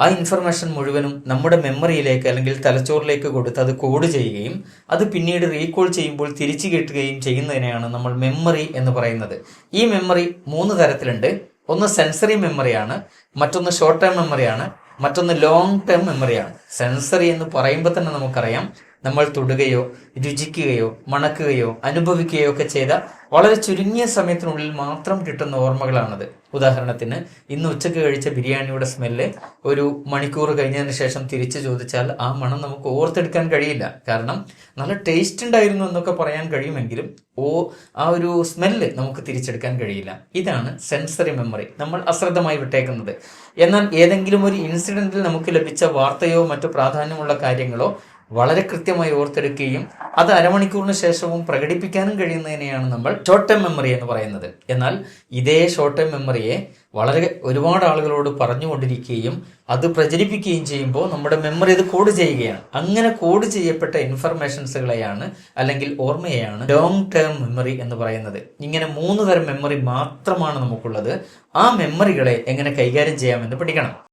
ആ ഇൻഫർമേഷൻ മുഴുവനും നമ്മുടെ മെമ്മറിയിലേക്ക് അല്ലെങ്കിൽ തലച്ചോറിലേക്ക് കൊടുത്ത് അത് കോഡ് ചെയ്യുകയും അത് പിന്നീട് റീകോൾ ചെയ്യുമ്പോൾ തിരിച്ചു കിട്ടുകയും ചെയ്യുന്നതിനെയാണ് നമ്മൾ മെമ്മറി എന്ന് പറയുന്നത്. ഈ മെമ്മറി മൂന്ന് തരത്തിലുണ്ട്. ഒന്ന് സെൻസറി മെമ്മറിയാണ് മറ്റൊന്ന് ഷോർട്ട് ടേം മെമ്മറിയാണ് മറ്റൊന്ന് ലോങ് ടേം മെമ്മറിയാണ് സെൻസറി എന്ന് പറയുമ്പോൾ തന്നെ നമുക്കറിയാം നമ്മൾ തൊടുകയോ രുചിക്കുകയോ മണക്കുകയോ അനുഭവിക്കുകയോ ഒക്കെ ചെയ്ത വളരെ ചുരുങ്ങിയ സമയത്തിനുള്ളിൽ മാത്രം കിട്ടുന്ന ഓർമ്മകളാണത്. ഉദാഹരണത്തിന് ഇന്ന് ഉച്ചയ്ക്ക് കഴിച്ച ബിരിയാണിയുടെ സ്മെല്ല് ഒരു മണിക്കൂർ കഴിഞ്ഞതിന് ശേഷം തിരിച്ചു ചോദിച്ചാൽ ആ മണം നമുക്ക് ഓർത്തെടുക്കാൻ കഴിയില്ല. കാരണം നല്ല ടേസ്റ്റ് ഉണ്ടായിരുന്നു എന്നൊക്കെ പറയാൻ കഴിയുമെങ്കിലും ഓ ആ ഒരു സ്മെല്ല് നമുക്ക് തിരിച്ചെടുക്കാൻ കഴിയില്ല. ഇതാണ് സെൻസറി മെമ്മറി നമ്മൾ അശ്രദ്ധമായി വിട്ടേക്കുന്നത്. എന്നാൽ ഏതെങ്കിലും ഒരു ഇൻസിഡന്റിൽ നമുക്ക് ലഭിച്ച വാർത്തയോ മറ്റു പ്രാധാന്യമുള്ള കാര്യങ്ങളോ വളരെ കൃത്യമായി ഓർത്തെടുക്കുകയും അത് അരമണിക്കൂറിന് ശേഷവും പ്രകടിപ്പിക്കാനും കഴിയുന്നതിനെയാണ് നമ്മൾ ഷോർട്ട് ടേം മെമ്മറി എന്ന് പറയുന്നത്. എന്നാൽ ഇതേ ഷോർട്ട് ടേം മെമ്മറിയെ വളരെ ഒരുപാട് ആളുകളോട് പറഞ്ഞുകൊണ്ടിരിക്കുകയും അത് പ്രചരിപ്പിക്കുകയും ചെയ്യുമ്പോൾ നമ്മുടെ മെമ്മറി അത് കോഡ് ചെയ്യുകയാണ്. അങ്ങനെ കോഡ് ചെയ്യപ്പെട്ട ഇൻഫർമേഷൻസുകളെയാണ് അല്ലെങ്കിൽ ഓർമ്മയെയാണ് ലോങ് ടേം മെമ്മറി എന്ന് പറയുന്നത്. ഇങ്ങനെ മൂന്ന് തരം മെമ്മറി മാത്രമാണ് നമുക്കുള്ളത്. ആ മെമ്മറികളെ എങ്ങനെ കൈകാര്യം ചെയ്യാമെന്ന് പഠിക്കണം.